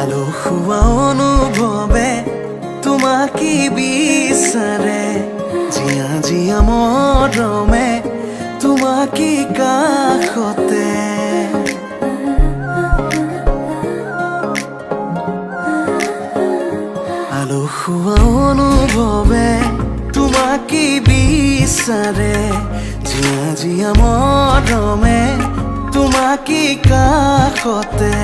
আলসুৱা অনুভৱে তোমাক বিচাৰে জিয়া জিয়া মৰমে তোমাকে কাষতে। আলসুৱা অনুভৱে তোমাকে বিচাৰে। জিয়া জিয়া মৰমে তোমাকে কাষতে।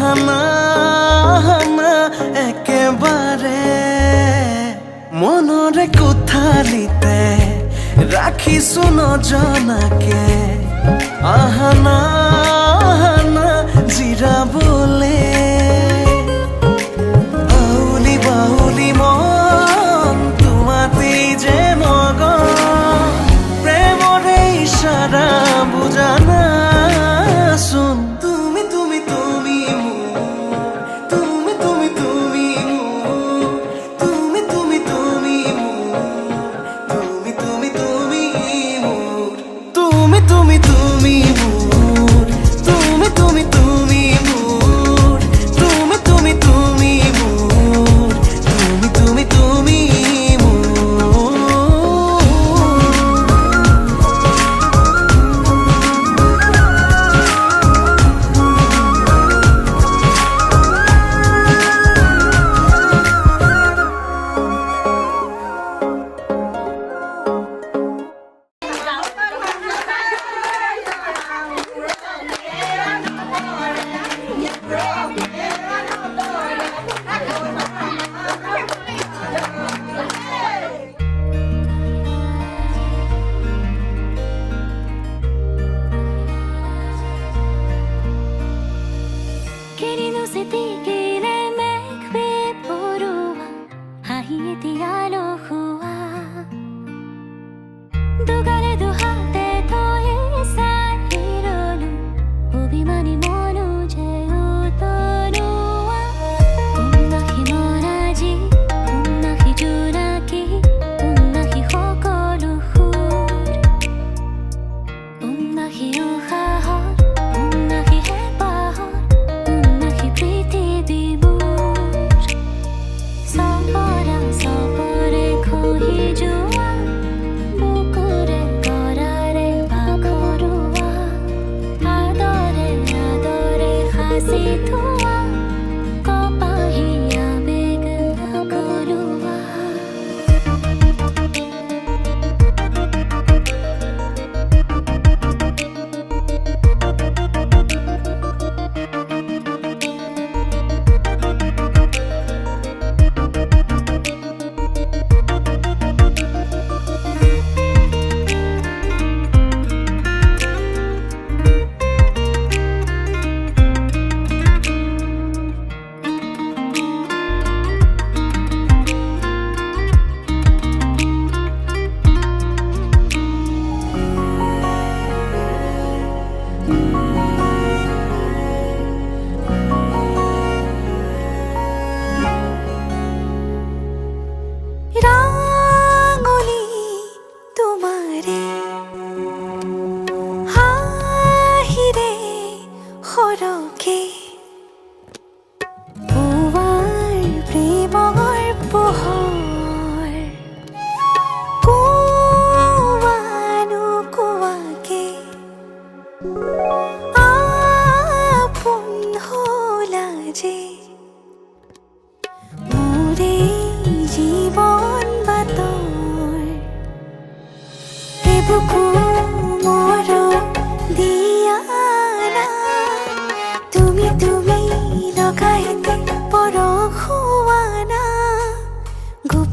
হানা হানা একেবারে। মনরে কোথালিতে রাখিছো নজনাকে আহানা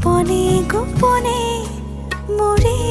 গোপনে গোপনে মরে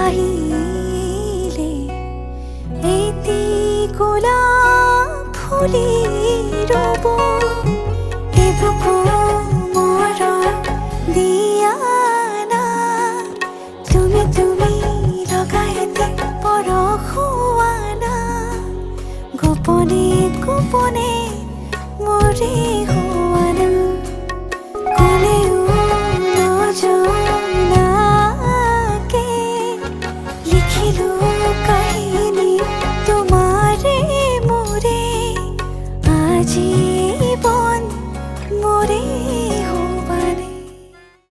হাইলে এতে গোলাপ ফুলির এবুকু মর তুমি গোপনে গোপনে মরে